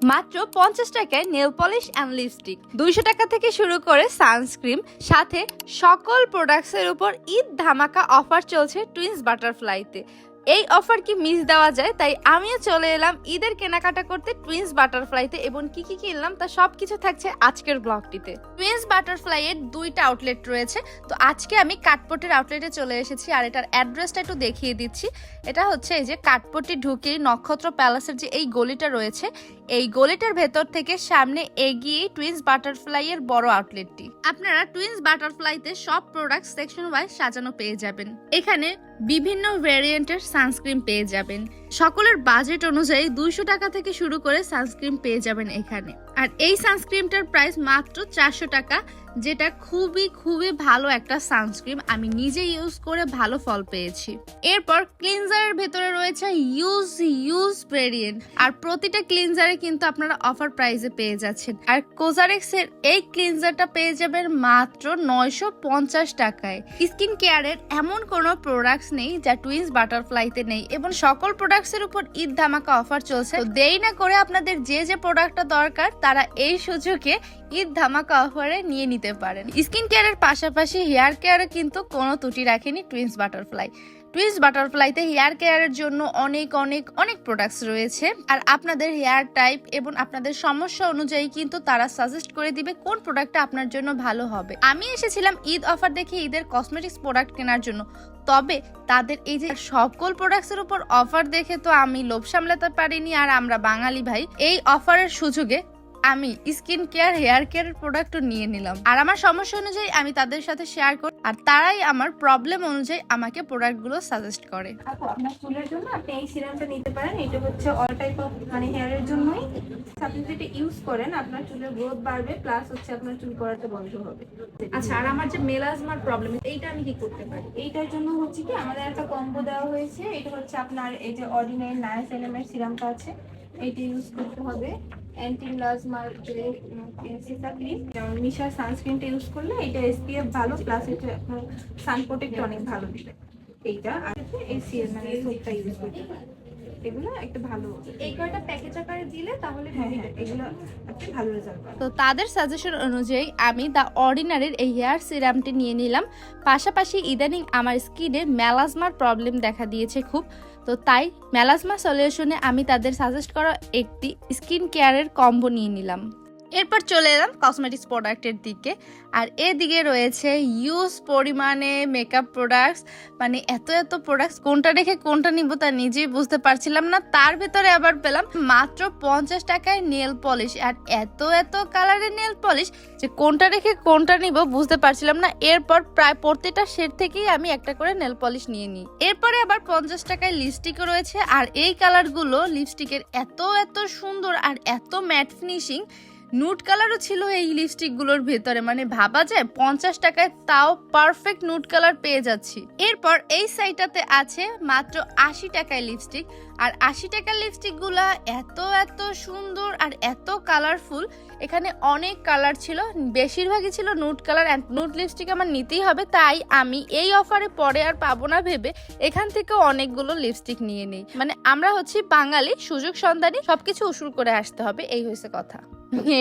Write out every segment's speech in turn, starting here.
মাত্র পঞ্চাশ টাকায় নেল পলিশ অ্যান্ড লিপস্টিক। দুইশো টাকা থেকে শুরু করে সানস্ক্রিম সাথে সকল প্রোডাক্টসের উপর ঈদ ধামাকা অফার চলছে টুইন্স বাটারফ্লাইতে এই অফার কি মিস দেওয়া যায়? তাই আমিও চলে এলাম ঈদের কেনাকাটা করতে টুইন্স বাটারফ্লাইতে এবং কি কি কিনলাম তা সব কিছু থাকছে আজকের ব্লগটিতে টুইন্স বাটারফ্লাই এর দুইটা আউটলেট রয়েছে। তো আজকে আমি কাঠপটের আউটলেটে চলে এসেছি আর এটার অ্যাড্রেসটা একটু দেখিয়ে দিচ্ছি। এটা হচ্ছে এই যে কাঠপট্টি ঢুকেই নক্ষত্র প্যালেসের যে এই গলিটা রয়েছে, এই গলিটার ভেতর থেকে সামনে এগিয়ে টুইন্স বাটারফ্লাই এর বড় আউটলেটটি আপনারা টুইন্স বাটারফ্লাইতে সব প্রোডাক্ট সেকশন ওয়াইজ সাজানো পেয়ে যাবেন। এখানে বিভিন্ন ভ্যারিয়েন্টের সানস্ক্রিন পেয়ে যাবেন। সকলের বাজেট অনুযায়ী দুইশো টাকা থেকে শুরু করে সানস্ক্রিন পেয়ে যাবেন এখানে। আর এই সানস্ক্রিনটার প্রাইস মাত্র চারশো টাকা। যেটা খুবই খুবই ভালো একটা সানস্ক্রিন আমি নিজে ইউজ করে ভালো ফল পেয়েছি। এরপর ক্লিনজারের ভেতরে রয়েছে ইউজ ইউজ ভেরিয়েন্ট আর প্রতিটা ক্লিনজারে কিন্তু আপনারা অফার প্রাইসে পেয়ে যাচ্ছেন। আর কোজারেক্স এর এই ক্লিনজারটা পেয়ে যাবেন মাত্র নয়শো পঞ্চাশ টাকায়। স্কিন কেয়ারের এমন কোনো প্রোডাক্টস নেই যা টুইন্স বাটারফ্লাইতে নেই এবং সকল প্রোডাক্টস এর উপর ঈদ ধামাকা অফার চলছে। তো দেরি না করে আপনাদের যে যে প্রোডাক্টটা দরকার, তারা এই সুযোগে ঈদ ধামাকা অফারে নিয়ে নিতে পারেন। স্কিন কেয়ারের পাশাপাশি হেয়ার কেয়ারে কিন্তু কোনো ত্রুটি রাখেনি টুইন্স বাটারফ্লাই। টুইন্স বাটারফ্লাইতে হেয়ার কেয়ারের জন্য অনেক অনেক অনেক প্রোডাক্টস রয়েছে। আর আপনাদের হেয়ার টাইপ এবং আপনাদের সমস্যা অনুযায়ী কিন্তু তারা সাজেস্ট করে দিবে কোন প্রোডাক্টটা আপনার জন্য ভালো হবে। আমি এসেছিলাম ঈদ অফার দেখে ঈদের কসমেটিক্স প্রোডাক্ট কেনার জন্য। তবে তাদের এই যে সকল প্রোডাক্টসের উপর অফার দেখে তো আমি লোভ সামলাতে পারিনি। আর আমরা বাঙালি ভাই, এই অফারের সুযোগে আমি স্কিন কেয়ার হেয়ার কেয়ারের প্রোডাক্টও নিয়ে নিলাম। আর আমার সমস্যা অনুযায়ী আমি তাদের সাথে শেয়ার করি, আর তারাই আমার প্রবলেম অনুযায়ী আমাকে প্রোডাক্টগুলো সাজেস্ট করে। আপু, আপনার চুলের জন্য আপনি এই সিরামটা নিতে পারেন, এটা হচ্ছে অল টাইপ অফ মানে হেয়ারের জন্যই। আপনি যদি এটা ইউজ করেন, আপনার চুলের গ্রোথ বাড়বে প্লাস হচ্ছে আপনার চুল পড়াটা বন্ধ হবে। আচ্ছা আর আমার যে মেলাজমার প্রবলেম এইটা আমি কি করতে পারি? এইটার জন্য হচ্ছে কি, আমাদের একটা কম্বো দেওয়া হয়েছে, এটা হচ্ছে আপনার এই যে অর্ডিনারি নাইস এর সিরামটা আছে, এইটা ইউজ করতে হবে। অ্যান্টি মিলাজমার যে সিসা ক্রিম যেমন মিশার সানস্ক্রিনটা ইউজ করলে এটা এসপিএফ ভালো প্লাস এটা আপনার সান অনেক ভালো এইটা, আর এই মানে সোপটা ইউজ করতে পারেন। এগুলো একটা ভালো এই কয়টা প্যাকেজ আকারে দিলে তাহলে হ্যাঁ হ্যাঁ এগুলো একটা ভালো রেজাল্ট তো তাদের সাজেশন অনুযায়ী আমি দ্য অর্ডিনারির এই হেয়ার সিরামটি নিয়ে নিলাম। পাশাপাশি ইদানিং আমার স্কিনে ম্যালাজমার প্রবলেম দেখা দিয়েছে খুব। তো তাই ম্যালাজমা সলিউশনে আমি তাদের সাজেস্ট করা একটি স্কিন কেয়ারের কম্বো নিয়ে নিলাম। এরপর চলে এলাম কসমেটিক্স প্রোডাক্টের দিকে। আর এদিকে রয়েছে ইউজ পরিমাণে মেকআপ প্রোডাক্টস মানে এত এত প্রোডাক্টস কোনটা রেখে কোনটা নিব তা নিজেই বুঝতে পারছিলাম না। তার ভেতরে আবার পেলাম মাত্র পঞ্চাশ টাকায় নেল পলিশ আর এত এত কালারের নেল পলিশ যে কোনটা রেখে কোনটা নিব বুঝতে পারছিলাম না। এরপর প্রায় প্রত্যেকটা শেড থেকেই আমি একটা করে নেল পলিশ নিয়ে নিই। এরপরে আবার পঞ্চাশ টাকায় লিপস্টিকও রয়েছে, আর এই কালারগুলো লিপস্টিকের এত এত সুন্দর আর এত ম্যাট ফিনিশিং নুট কালারও ছিল এই লিপস্টিকগুলোর ভেতরে। মানে ভাবা যায় পঞ্চাশ টাকায় তাও পারফেক্ট নুট কালার পেয়ে যাচ্ছি। এরপর এই সাইডটাতে আছে মাত্র আশি টাকায় লিপস্টিক আর আশি টাকার লিপস্টিকগুলো এত এত সুন্দর আর এত কালারফুল এখানে অনেক কালার ছিল, বেশিরভাগই ছিল নুট কালার নুট লিপস্টিক আমার নিতেই হবে। তাই আমি এই অফারে পরে আর পাবো না ভেবে এখান থেকে অনেকগুলো লিপস্টিক নিয়ে নিই। মানে আমরা হচ্ছি বাঙালি সুযোগ সন্ধানী সবকিছু উসুল করে আসতে হবে। এই হয়েছে কথা।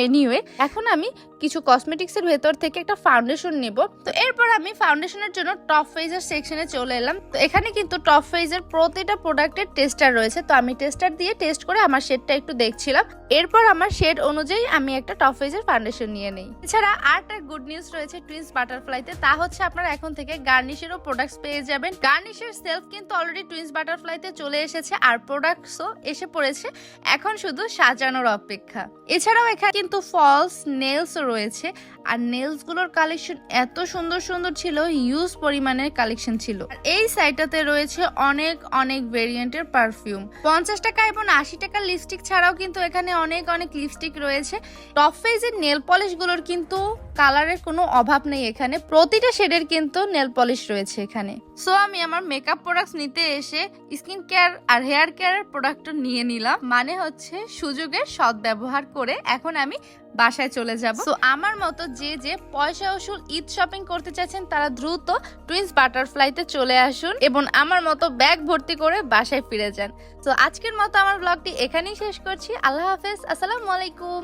এনিওয়ে এখন আমি কিছু কসমেটিক্সের ভেতর থেকে একটা ফাউন্ডেশন নেব। তো এরপর আমি ফাউন্ডেশনের জন্য টপ ফেজের সেকশনে চলে এলাম। তো এখানে কিন্তু টপ ফেজের প্রতিটা প্রোডাক্টের টেস্টার রয়েছে। তো আমি টেস্টার দিয়ে টেস্ট করে আমার শেডটা একটু দেখছিলাম। এরপর আমার শেড অনুযায়ী আমি একটা টপ ফেজের ফাউন্ডেশন নিয়ে নেই। এছাড়া আর একটা গুড নিউজ রয়েছে টুইন্স বাটারফ্লাইতে তা। হচ্ছে আপনারা এখন থেকে গার্নিশেরও প্রোডাক্টস পেয়ে যাবেন। গার্নিশের সেলফ কিন্তু অলরেডি টুইন্স বাটারফ্লাইতে চলে এসেছে। আর প্রোডাক্টসও এসে পড়েছে। এখন শুধু সাজানোর অপেক্ষা। এছাড়াও এখানে কিন্তু ফলস নেলস রয়েছে। আর নেলসগুলোর কালেকশন এত সুন্দর সুন্দর ছিল ইউজ পরিমাণের কালেকশন ছিল। এই সাইটটাতে রয়েছে অনেক অনেক ভেরিয়েন্টের পারফিউম পঞ্চাশ টাকা এবং আশি টাকার লিপস্টিক ছাড়াও কিন্তু এখানে অনেক অনেক লিপস্টিক রয়েছে। টপ ফেজের নেল পলিশগুলোর কিন্তু কালারের কোনো অভাব নেই এখানে। প্রতিটা শেডের কিন্তু নেল পলিশ রয়েছে এখানে। সো আমি আমার মেকআপ প্রোডাক্টস নিতে এসে স্কিন কেয়ার আর হেয়ার কেয়ারের প্রোডাক্ট নিয়ে নিলাম। মানে হচ্ছে সুযোগের সৎ ব্যবহার করে এখন আমি বাসায় চলে যাব। তো আমার মতো যে যে পয়সা উসুল ঈদ শপিং করতে চাচ্ছেন, তারা দ্রুত টুইন্স বাটারফ্লাইতে চলে আসুন এবং আমার মতো ব্যাগ ভর্তি করে বাসায় ফিরে যান। তো আজকের মতো আমার ব্লগটি এখানেই শেষ করছি। আল্লাহ হাফেজ। আসসালামু আলাইকুম।